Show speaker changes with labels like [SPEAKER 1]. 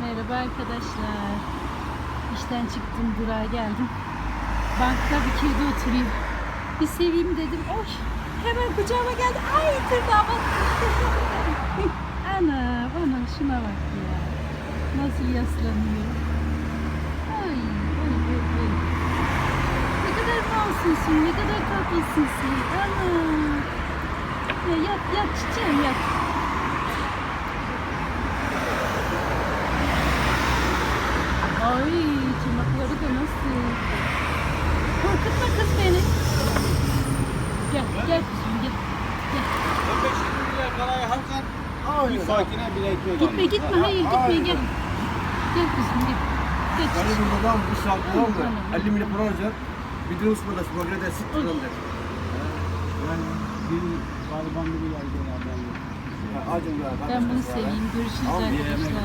[SPEAKER 1] Merhaba arkadaşlar. İşten çıktım durağa geldim. Bankta bir kedi oturuyor. Bir seveyim dedim. Oy hemen kucağıma geldi. Ay tırnağıma. ana ana şuna bak ya. Nasıl yaslanıyor. Ay ay ay ay. Ne kadar masumsun, ne kadar tatlısın sen. Ana. Ya yat yat çiçeğim yat. Ay tırnakları da nasıl? Korkutma kız beni. Gel gel kızım gel. Gel.
[SPEAKER 2] 15 lira parayı harcar.
[SPEAKER 3] Aynen.
[SPEAKER 2] Bir fakine bile ekmek
[SPEAKER 1] Gitme gitme hayır gitme gel. Gel kızım gel.
[SPEAKER 3] Yani
[SPEAKER 1] kızım.
[SPEAKER 3] buradan bir saat tamam mı?
[SPEAKER 1] Tamam.
[SPEAKER 3] 50 milyon para alacak. Bir de Osman'da şu bölgede sık tutan der.
[SPEAKER 2] Ben bir gariban gibi geldi ya ben.
[SPEAKER 1] Bunu seveyim. Görüşürüz
[SPEAKER 2] bir
[SPEAKER 1] arkadaşlar.